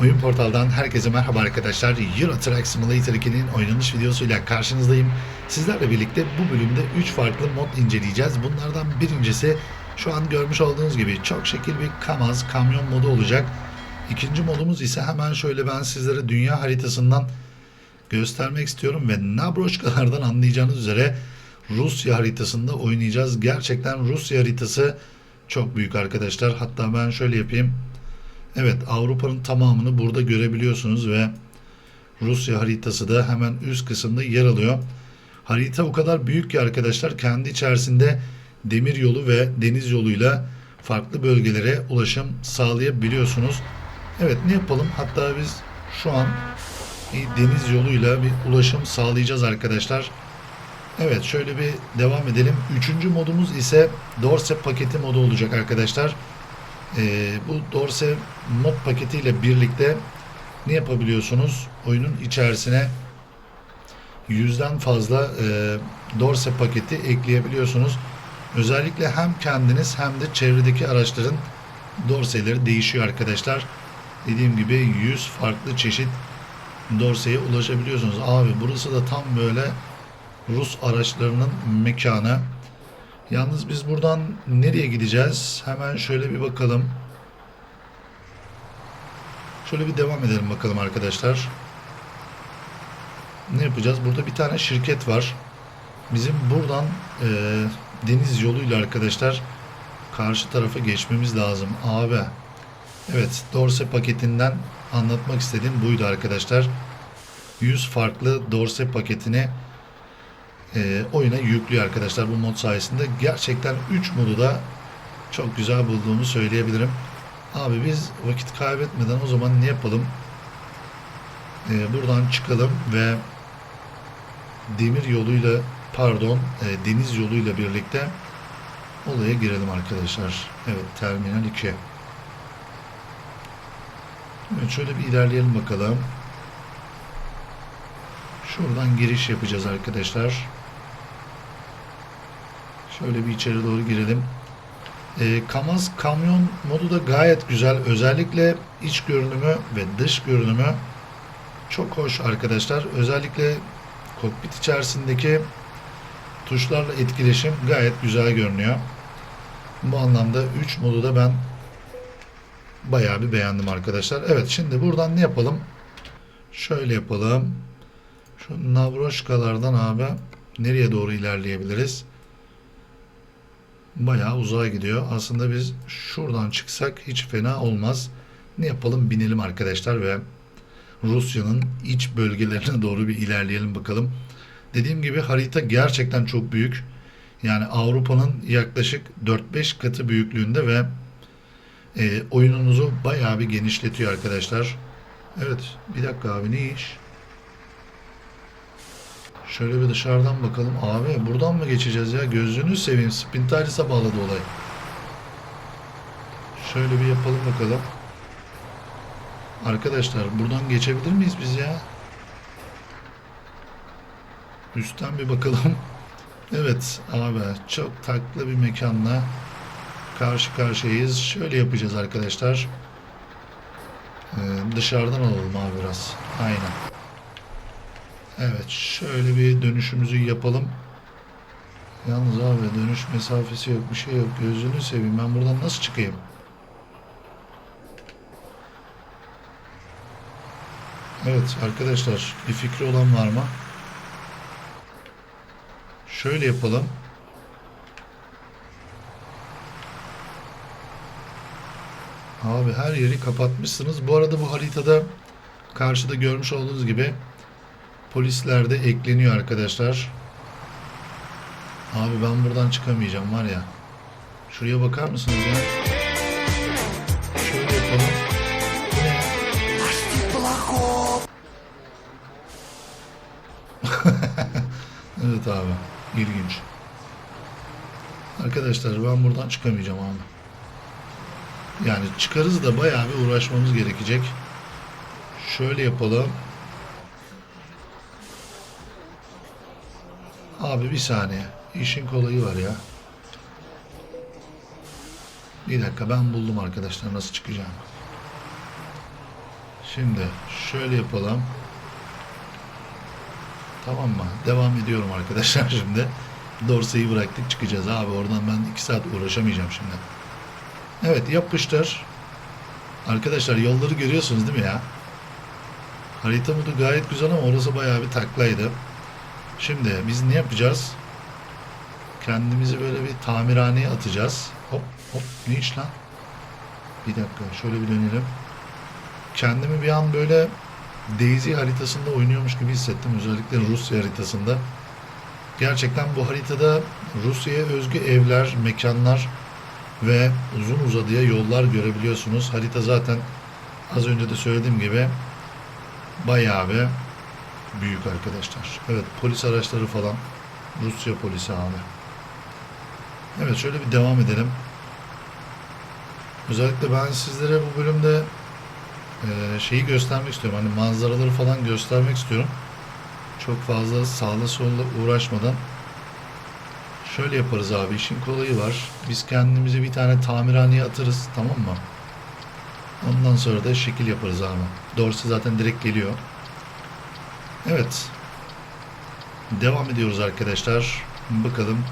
Oyun portaldan herkese merhaba arkadaşlar. Euro Truck Simulator 2'nin oynanış videosuyla karşınızdayım. Sizlerle birlikte bu bölümde 3 farklı mod inceleyeceğiz. Bunlardan birincisi şu an görmüş olduğunuz gibi çok şekil bir Kamaz kamyon modu olacak. İkinci modumuz ise hemen şöyle ben sizlere dünya haritasından göstermek istiyorum ve Nabroşkalardan anlayacağınız üzere Rusya haritasında oynayacağız. Gerçekten Rusya haritası çok büyük arkadaşlar. Hatta ben şöyle yapayım. Evet Avrupa'nın tamamını burada görebiliyorsunuz ve Rusya haritası da hemen üst kısımda yer alıyor. Harita o kadar büyük ki arkadaşlar kendi içerisinde demir yolu ve deniz yoluyla farklı bölgelere ulaşım sağlayabiliyorsunuz. Evet ne yapalım? Hatta biz şu an deniz yoluyla bir ulaşım sağlayacağız arkadaşlar. Evet şöyle bir devam edelim. Üçüncü modumuz ise Dorse paketi modu olacak arkadaşlar. Ee, bu Dorse mod paketiyle birlikte ne yapabiliyorsunuz? Oyunun içerisine yüzden fazla e, Dorse paketi ekleyebiliyorsunuz. Özellikle hem kendiniz hem de çevredeki araçların dorseleri değişiyor arkadaşlar. Dediğim gibi 100 farklı çeşit dorseye ulaşabiliyorsunuz. Abi burası da tam böyle Rus araçlarının mekanı. Yalnız biz buradan nereye gideceğiz? Hemen şöyle bir bakalım. Şöyle bir devam edelim bakalım arkadaşlar. Ne yapacağız? Burada bir tane şirket var. Bizim buradan e, deniz yoluyla arkadaşlar karşı tarafa geçmemiz lazım. Abi. Evet. Dorse paketinden anlatmak istediğim buydu arkadaşlar. 100 farklı Dorse paketini e, oyuna yüklüyor arkadaşlar bu mod sayesinde. Gerçekten 3 modu da çok güzel bulduğumu söyleyebilirim. Abi biz vakit kaybetmeden o zaman ne yapalım? E, buradan çıkalım ve demir yoluyla pardon e, deniz yoluyla birlikte olaya girelim arkadaşlar. Evet terminal 2. Evet şöyle bir ilerleyelim bakalım. Şuradan giriş yapacağız arkadaşlar. Şöyle bir içeri doğru girelim. E, Kamaz kamyon modu da gayet güzel. Özellikle iç görünümü ve dış görünümü çok hoş arkadaşlar. Özellikle kokpit içerisindeki tuşlarla etkileşim gayet güzel görünüyor. Bu anlamda 3 modu da ben bayağı bir beğendim arkadaşlar. Evet şimdi buradan ne yapalım? Şöyle yapalım. Şu Navroşkalardan abi nereye doğru ilerleyebiliriz? Bayağı uzağa gidiyor. Aslında biz şuradan çıksak hiç fena olmaz. Ne yapalım? Binelim arkadaşlar ve Rusya'nın iç bölgelerine doğru bir ilerleyelim bakalım. Dediğim gibi harita gerçekten çok büyük. Yani Avrupa'nın yaklaşık 4-5 katı büyüklüğünde ve e, oyununuzu bayağı bir genişletiyor arkadaşlar. Evet, bir dakika abi ne iş? Şöyle bir dışarıdan bakalım. Abi buradan mı geçeceğiz ya? Gözünü seveyim. Spintalis'e bağladı olay. Şöyle bir yapalım bakalım. Arkadaşlar buradan geçebilir miyiz biz ya? Üstten bir bakalım. Evet abi çok taklı bir mekanla karşı karşıyayız. Şöyle yapacağız arkadaşlar. Ee, dışarıdan alalım abi biraz. Aynen. Evet şöyle bir dönüşümüzü yapalım. Yalnız abi dönüş mesafesi yok bir şey yok. Gözünü seveyim ben buradan nasıl çıkayım? Evet arkadaşlar bir fikri olan var mı? Şöyle yapalım. Abi her yeri kapatmışsınız. Bu arada bu haritada karşıda görmüş olduğunuz gibi polisler de ekleniyor arkadaşlar. Abi ben buradan çıkamayacağım var ya. Şuraya bakar mısınız ya? Şöyle yapalım. Evet abi. İlginç. Arkadaşlar ben buradan çıkamayacağım abi. Yani çıkarız da bayağı bir uğraşmamız gerekecek. Şöyle yapalım. Abi bir saniye. İşin kolayı var ya. Bir dakika ben buldum arkadaşlar nasıl çıkacağım. Şimdi şöyle yapalım. Tamam mı? Devam ediyorum arkadaşlar şimdi. Dorsayı bıraktık çıkacağız abi. Oradan ben 2 saat uğraşamayacağım şimdi. Evet yapıştır. Arkadaşlar yolları görüyorsunuz değil mi ya? Harita modu gayet güzel ama orası bayağı bir taklaydı. Şimdi biz ne yapacağız? Kendimizi böyle bir tamirhaneye atacağız. Hop hop ne iş lan? Bir dakika şöyle bir dönelim. Kendimi bir an böyle Daisy haritasında oynuyormuş gibi hissettim. Özellikle Rusya haritasında. Gerçekten bu haritada Rusya'ya özgü evler, mekanlar ve uzun uzadıya yollar görebiliyorsunuz. Harita zaten az önce de söylediğim gibi bayağı bir büyük arkadaşlar. Evet polis araçları falan. Rusya polisi abi. Evet şöyle bir devam edelim. Özellikle ben sizlere bu bölümde e, şeyi göstermek istiyorum. Hani manzaraları falan göstermek istiyorum. Çok fazla sağla solla uğraşmadan şöyle yaparız abi. işin kolayı var. Biz kendimizi bir tane tamirhaneye atarız. Tamam mı? Ondan sonra da şekil yaparız abi. Dorsi zaten direkt geliyor. Evet. Devam ediyoruz arkadaşlar. Bakalım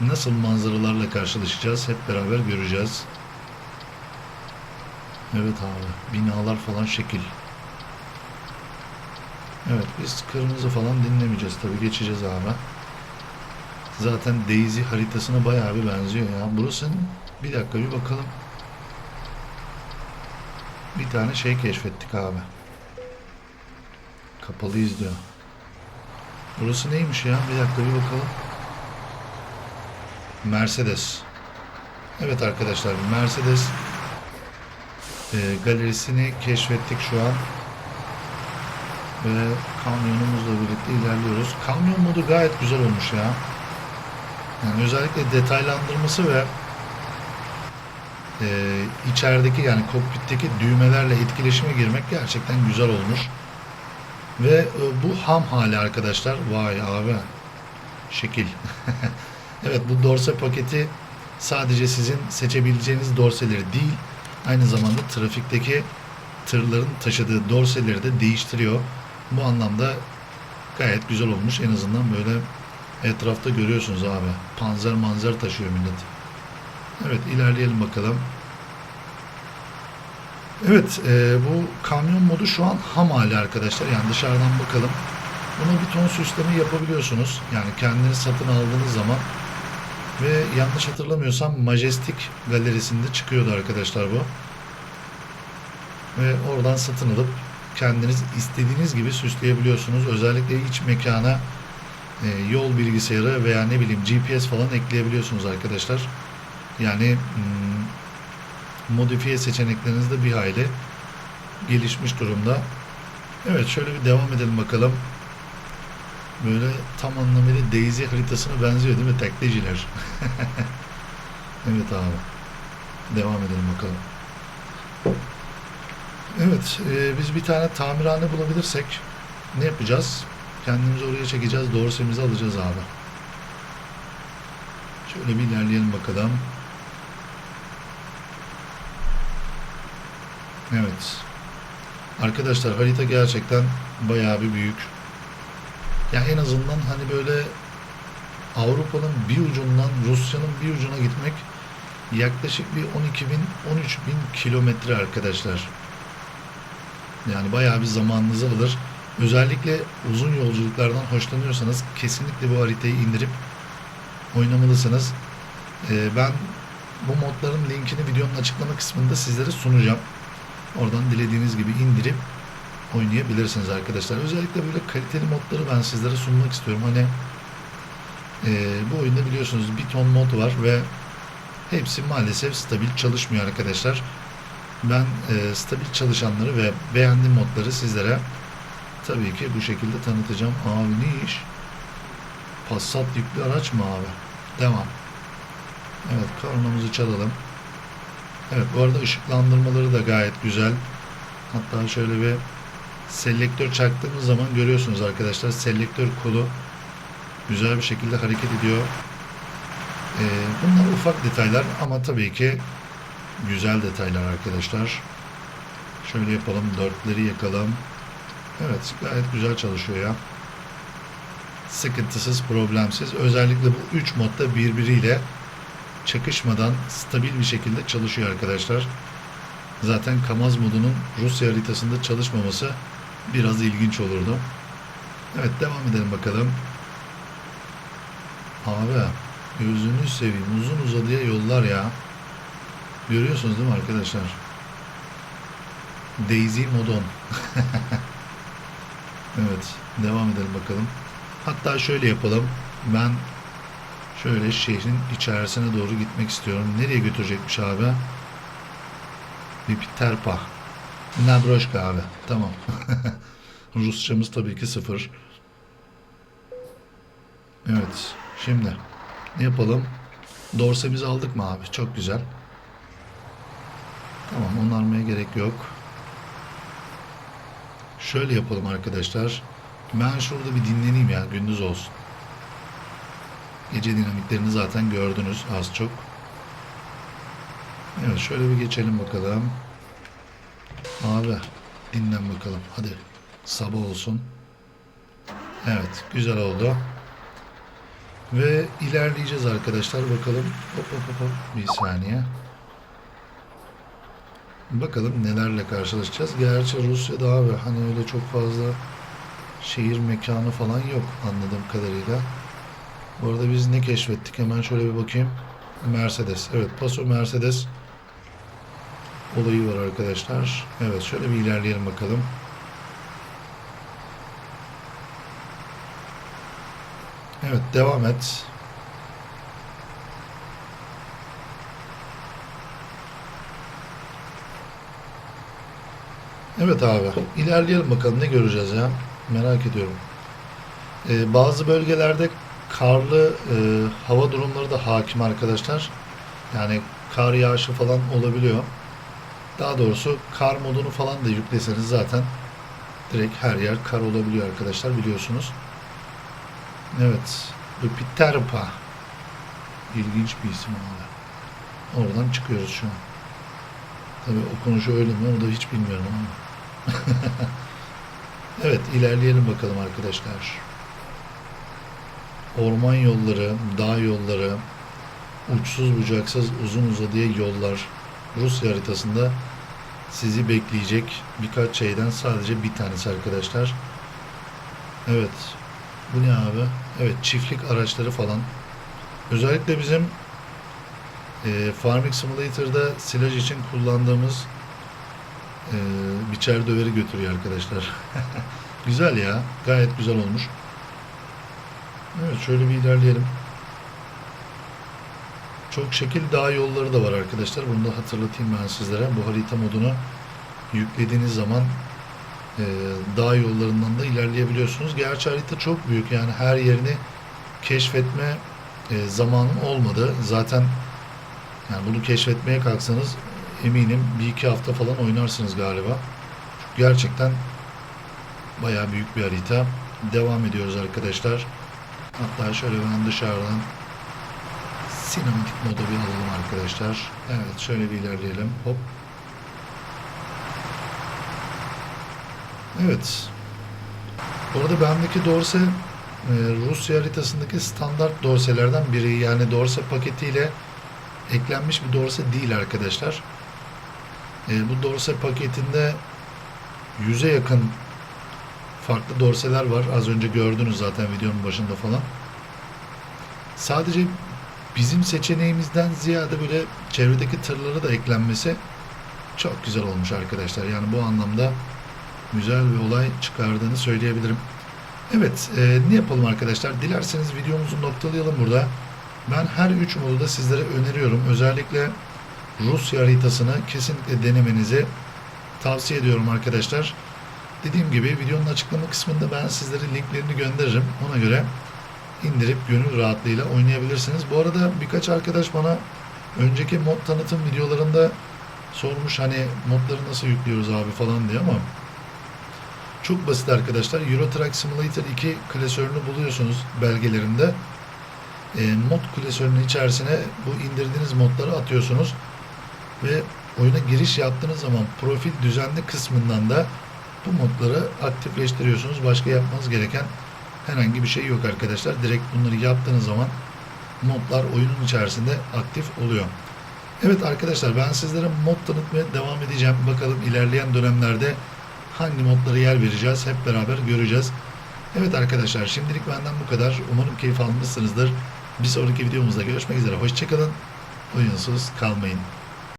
nasıl manzaralarla karşılaşacağız. Hep beraber göreceğiz. Evet abi. Binalar falan şekil. Evet biz kırmızı falan dinlemeyeceğiz tabii geçeceğiz abi. Zaten Daisy haritasına bayağı bir benziyor ya. Burası bir dakika bir bakalım. Bir tane şey keşfettik abi. Kapalıyız diyor. Burası neymiş ya? Bir dakika bir bakalım. Mercedes. Evet arkadaşlar Mercedes e, galerisini keşfettik şu an. Ve kamyonumuzla birlikte ilerliyoruz. Kamyon modu gayet güzel olmuş ya. Yani özellikle detaylandırması ve e, içerideki yani kokpitteki düğmelerle etkileşime girmek gerçekten güzel olmuş. Ve e, bu ham hali arkadaşlar. Vay abi. Şekil. evet bu dorse paketi sadece sizin seçebileceğiniz dorseleri değil aynı zamanda trafikteki tırların taşıdığı dorseleri de değiştiriyor. Bu anlamda gayet güzel olmuş. En azından böyle etrafta görüyorsunuz abi. Panzer manzer taşıyor millet. Evet ilerleyelim bakalım. Evet e, bu kamyon modu şu an ham hali arkadaşlar. Yani dışarıdan bakalım. Buna bir ton süsleme yapabiliyorsunuz. Yani kendiniz satın aldığınız zaman ve yanlış hatırlamıyorsam Majestic galerisinde çıkıyordu arkadaşlar bu. Ve oradan satın alıp kendiniz istediğiniz gibi süsleyebiliyorsunuz. Özellikle iç mekana e, yol bilgisayarı veya ne bileyim GPS falan ekleyebiliyorsunuz arkadaşlar. Yani hmm, modifiye seçenekleriniz de bir hayli gelişmiş durumda. Evet şöyle bir devam edelim bakalım. Böyle tam anlamıyla Daisy haritasına benziyor değil mi? Tekleciler. evet abi. Devam edelim bakalım. Evet, e, biz bir tane tamirhane bulabilirsek ne yapacağız? Kendimizi oraya çekeceğiz, dorsemizi alacağız abi. Şöyle bir ilerleyelim bakalım. Evet. Arkadaşlar harita gerçekten bayağı bir büyük. Ya en azından hani böyle Avrupa'nın bir ucundan Rusya'nın bir ucuna gitmek yaklaşık bir 12 bin 13 bin kilometre arkadaşlar. Yani bayağı bir zamanınızı alır. Özellikle uzun yolculuklardan hoşlanıyorsanız kesinlikle bu haritayı indirip oynamalısınız. Ee, ben bu modların linkini videonun açıklama kısmında sizlere sunacağım. Oradan dilediğiniz gibi indirip oynayabilirsiniz arkadaşlar. Özellikle böyle kaliteli modları ben sizlere sunmak istiyorum. Hani e, bu oyunda biliyorsunuz bir ton mod var ve hepsi maalesef stabil çalışmıyor arkadaşlar. Ben e, stabil çalışanları ve beğendiğim modları sizlere tabii ki bu şekilde tanıtacağım. Abi ne iş? Passat yüklü araç mı abi? Devam. Evet kornamızı çalalım. Evet bu arada ışıklandırmaları da gayet güzel. Hatta şöyle bir selektör çaktığımız zaman görüyorsunuz arkadaşlar selektör kolu güzel bir şekilde hareket ediyor. Ee, bunlar ufak detaylar ama tabii ki güzel detaylar arkadaşlar. Şöyle yapalım. Dörtleri yakalım. Evet gayet güzel çalışıyor ya. Sıkıntısız, problemsiz. Özellikle bu 3 modda birbiriyle çakışmadan stabil bir şekilde çalışıyor arkadaşlar. Zaten Kamaz modunun Rusya haritasında çalışmaması biraz ilginç olurdu. Evet devam edelim bakalım. Abi gözünü seveyim uzun uzadıya yollar ya. Görüyorsunuz değil mi arkadaşlar? Daisy Modon. evet devam edelim bakalım. Hatta şöyle yapalım. Ben şöyle şehrin içerisine doğru gitmek istiyorum. Nereye götürecekmiş abi? Vipiterpa. Nabroşka abi. Tamam. Rusçamız tabii ki sıfır. Evet. Şimdi ne yapalım? Dorsemizi aldık mı abi? Çok güzel. Tamam onarmaya gerek yok. Şöyle yapalım arkadaşlar. Ben şurada bir dinleneyim ya gündüz olsun. Gece dinamiklerini zaten gördünüz az çok. Evet şöyle bir geçelim bakalım. Abi dinlen bakalım. Hadi sabah olsun. Evet güzel oldu. Ve ilerleyeceğiz arkadaşlar. Bakalım. Hop hop hop. Bir saniye. Bakalım nelerle karşılaşacağız. Gerçi Rusya'da abi hani öyle çok fazla şehir mekanı falan yok anladığım kadarıyla. Bu arada biz ne keşfettik? Hemen şöyle bir bakayım. Mercedes. Evet Paso Mercedes olayı var arkadaşlar. Evet şöyle bir ilerleyelim bakalım. Evet devam et. Evet abi ilerleyelim bakalım ne göreceğiz ya. Merak ediyorum. Ee, bazı bölgelerde karlı e, hava durumları da hakim arkadaşlar. Yani kar yağışı falan olabiliyor. Daha doğrusu kar modunu falan da yükleseniz zaten direkt her yer kar olabiliyor arkadaşlar biliyorsunuz. Evet. Lupiterpa. İlginç bir isim abi. Oradan çıkıyoruz şu an. Tabii okunuşu öyle mi onu da hiç bilmiyorum ama. evet ilerleyelim bakalım arkadaşlar. Orman yolları, dağ yolları, uçsuz bucaksız uzun uzadıya yollar Rusya haritasında sizi bekleyecek birkaç şeyden sadece bir tanesi arkadaşlar. Evet. Bu ne abi? Evet çiftlik araçları falan. Özellikle bizim e, Farming Simulator'da silaj için kullandığımız e, biçer döveri götürüyor arkadaşlar. güzel ya. Gayet güzel olmuş. Evet şöyle bir ilerleyelim. Çok şekil dağ yolları da var arkadaşlar. Bunu da hatırlatayım ben sizlere. Bu harita modunu yüklediğiniz zaman e, dağ yollarından da ilerleyebiliyorsunuz. Gerçi harita çok büyük. Yani her yerini keşfetme e, zamanım olmadı. Zaten yani bunu keşfetmeye kalksanız eminim bir iki hafta falan oynarsınız galiba. Çünkü gerçekten bayağı büyük bir harita. Devam ediyoruz arkadaşlar. Hatta şöyle ben dışarıdan sinematik moda bir alalım arkadaşlar. Evet şöyle bir ilerleyelim. Hop. Evet. Bu arada bendeki dorse e, Rusya haritasındaki standart dorselerden biri. Yani dorse paketiyle eklenmiş bir dorse değil arkadaşlar. E, bu dorse paketinde yüze yakın farklı dorseler var. Az önce gördünüz zaten videonun başında falan. Sadece bizim seçeneğimizden ziyade böyle çevredeki tırları da eklenmesi çok güzel olmuş arkadaşlar. Yani bu anlamda güzel bir olay çıkardığını söyleyebilirim. Evet, e, ne yapalım arkadaşlar? Dilerseniz videomuzu noktalayalım burada. Ben her üç modu da sizlere öneriyorum. Özellikle Rusya haritasını kesinlikle denemenizi tavsiye ediyorum arkadaşlar. Dediğim gibi videonun açıklama kısmında ben sizlere linklerini gönderirim. Ona göre indirip gönül rahatlığıyla oynayabilirsiniz. Bu arada birkaç arkadaş bana önceki mod tanıtım videolarında sormuş hani modları nasıl yüklüyoruz abi falan diye ama çok basit arkadaşlar. Euro Truck Simulator 2 klasörünü buluyorsunuz belgelerinde. E, mod klasörünün içerisine bu indirdiğiniz modları atıyorsunuz ve oyuna giriş yaptığınız zaman profil düzenli kısmından da bu modları aktifleştiriyorsunuz. Başka yapmanız gereken herhangi bir şey yok arkadaşlar. Direkt bunları yaptığınız zaman modlar oyunun içerisinde aktif oluyor. Evet arkadaşlar ben sizlere mod tanıtmaya devam edeceğim. Bakalım ilerleyen dönemlerde hangi modlara yer vereceğiz hep beraber göreceğiz. Evet arkadaşlar şimdilik benden bu kadar. Umarım keyif almışsınızdır. Bir sonraki videomuzda görüşmek üzere. Hoşçakalın. Oyunsuz kalmayın.